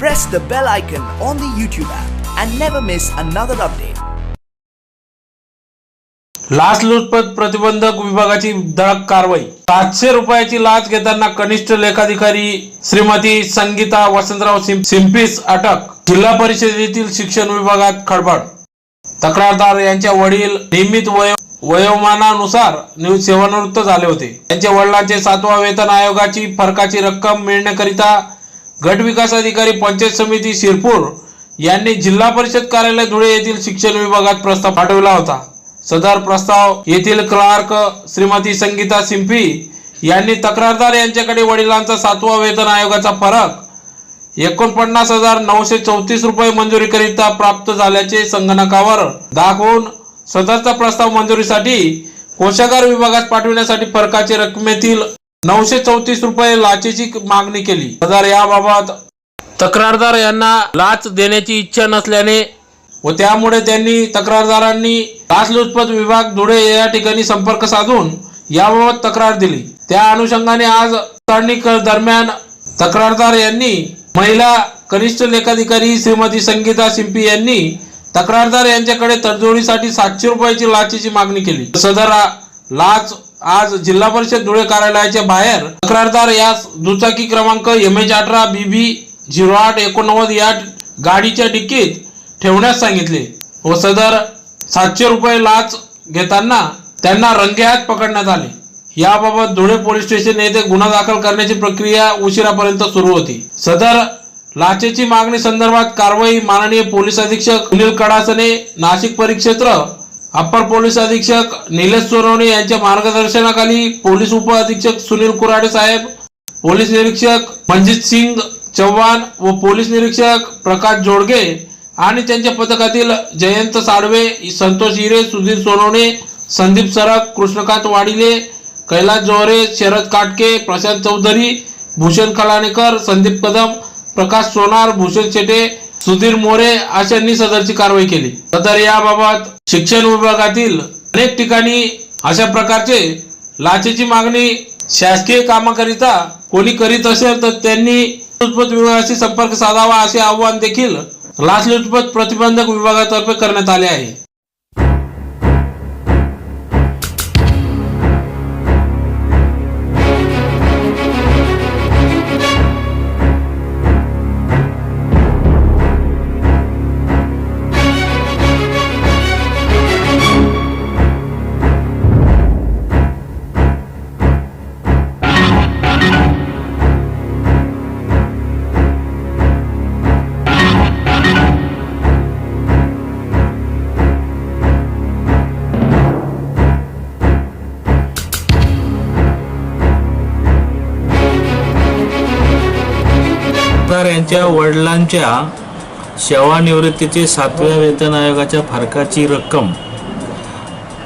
Press the bell icon on the YouTube app and never miss another update. लाचलुचपत प्रतिबंधक विभागाची धडक कारवाई. सातशे रुपयाची लाच घेताना कनिष्ठ लेखाधिकारी श्रीमती संगीता वसंतराव सिंपीस अटक. जिल्हा परिषदेतील शिक्षण विभागात खडबड. तक्रारदार यांच्या वडील नियमित वय वयोमानानुसार न्यूज सेवानिवृत्त झाले होते. त्यांच्या वडिलांचे सातवा वेतन आयोगाची फरकाची रक्कम मिळण्याकरिता गट विकास अधिकारी पंचायत समिती शिरपूर यांनी जिल्हा परिषद कार्यालय धुळे येथील शिक्षण विभागात प्रस्ताव पाठविला होता. सदर प्रस्ताव येथील क्लार्क श्रीमती संगीता सिंपी यांनी तक्रारदार यांच्याकडे वडिलांचा सातवा वेतन आयोगाचा फरक एकोणपन्नास हजार नऊशे चौतीस रुपये मंजुरीकरिता प्राप्त झाल्याचे संगणकावर दाखवून सदरचा प्रस्ताव मंजुरीसाठी कोशागार विभागात पाठविण्यासाठी फरकाचे रकमेतील नऊशे चौतीस रुपये लाचेची मागणी केली. हजार याबाबत तक्रारदार यांना लाच देण्याची इच्छा नसल्याने व त्यामुळे त्यांनी तक्रारदारांनी लाचलुचपत विभाग धुळे या ठिकाणी संपर्क साधून याबाबत तक्रार दिली. त्या अनुषंगाने आज दरम्यान तक्रारदार यांनी महिला कनिष्ठ लेखाधिकारी श्रीमती संगीता सिंपी यांनी तक्रारदार यांच्याकडे तडजोडीसाठी सातशे रुपयाची लाचेची मागणी केली. सदर लाच आज जिल्हा परिषद धुळे कार्यालयाच्या बाहेर तक्रारदार यास दुचाकी क्रमांक एम एच अठरा बी बी झिरो आठ एकोणनव्वद या गाडीच्या डिक्कीत ठेवण्यास सांगितले व सदर सातशे रुपये लाच घेताना त्यांना रंगेहात पकडण्यात आले. याबाबत धुळे पोलीस स्टेशन येथे गुन्हा दाखल करण्याची प्रक्रिया उशिरापर्यंत सुरू होती. सदर लाचेची मागणी संदर्भात कारवाई माननीय पोलीस अधीक्षक अनिल कडासने नाशिक परिक्षेत्र अप्पर पोलीस अधीक्षक निलेश सोनवणे यांच्या मार्गदर्शनाखाली पोलीस उप अधीक्षक सुनील कुराडे साहेब पोलीस निरीक्षक मंजित सिंग चव्हाण व पोलीस निरीक्षक प्रकाश जोडगे आणि त्यांच्या पथकातील जयंत साडवे संतोष हिरे सुधीर सोनवणे संदीप सरक कृष्णकांत वाडिले कैलास जोहरे शरद काटके प्रशांत चौधरी भूषण कलानेकर संदीप कदम प्रकाश सोनार भूषण शेटे सुधीर मोरे अशांनी सदरची कारवाई केली. सदर याबाबत शिक्षण विभागातील अनेक ठिकाणी अशा प्रकारचे लाचेची मागणी शासकीय कामाकरिता कोणी करीत असेल तर त्यांनी लाचलुचपत विभागाशी संपर्क साधावा असे आवाहन देखील लाचलुचपत प्रतिबंधक विभागातर्फे करण्यात आले आहे. सत्तार यांच्या वडिलांच्या सेवानिवृत्तीचे सातव्या वेतन आयोगाच्या फरकाची रक्कम.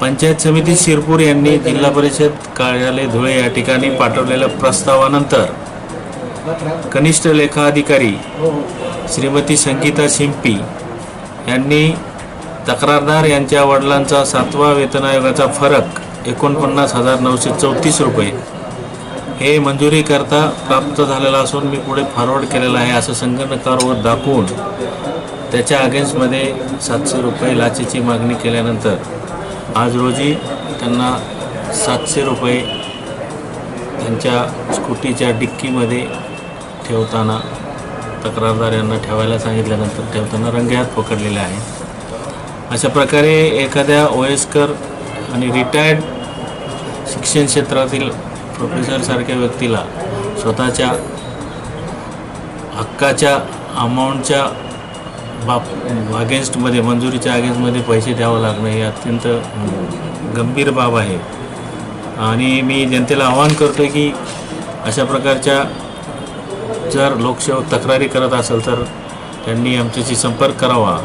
पंचायत समिती शिरपूर यांनी जिल्हा परिषद कार्यालय धुळे या ठिकाणी पाठवलेल्या प्रस्तावानंतर कनिष्ठ लेखा अधिकारी श्रीमती संगीता शिंपी यांनी तक्रारदार यांच्या वडिलांचा सातवा वेतन आयोगाचा फरक एकोणपन्नास हजार नऊशे चौतीस रुपये हे मंजुरीकरता प्राप्त झालेलं असून मी पुढे फॉरवर्ड केलेलं आहे असं संगणकावर दाखवून त्याच्या अगेन्स्टमध्ये सातशे रुपये लाचेची मागणी केल्यानंतर आज रोजी त्यांना सातशे रुपये त्यांच्या स्कूटीच्या डिक्कीमध्ये ठेवताना तक्रारदार यांना ठेवायला सांगितल्यानंतर ठेवताना रंगेहात पकडलेले आहे. अशा प्रकारे एखाद्या वयस्कर आणि रिटायर्ड शिक्षण क्षेत्रातील प्रोफेसरसारख्या व्यक्तीला स्वतःच्या हक्काच्या अमाऊंटच्या बाब अगेन्स्टमध्ये मंजुरीच्या अगेन्स्टमध्ये पैसे द्यावं लागणं हे अत्यंत गंभीर बाब आहे. आणि मी जनतेला आवाहन करतो आहे की अशा प्रकारच्या जर लोकसेवक तक्रारी करत असेल तर त्यांनी आमच्याशी संपर्क करावा.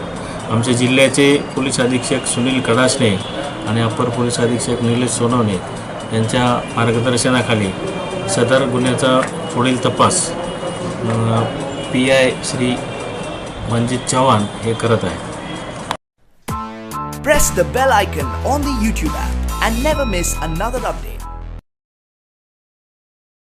आमच्या जिल्ह्याचे पोलीस अधीक्षक सुनील कडासणे आणि अप्पर पोलीस अधीक्षक निलेश सोनवणे यांच्या मार्गदर्शनाखाली सदर गुन्ह्याचा पुढील तपास पी आय श्री मंजित चव्हाण हे करत आहे press the bell icon on the YouTube app and never miss another update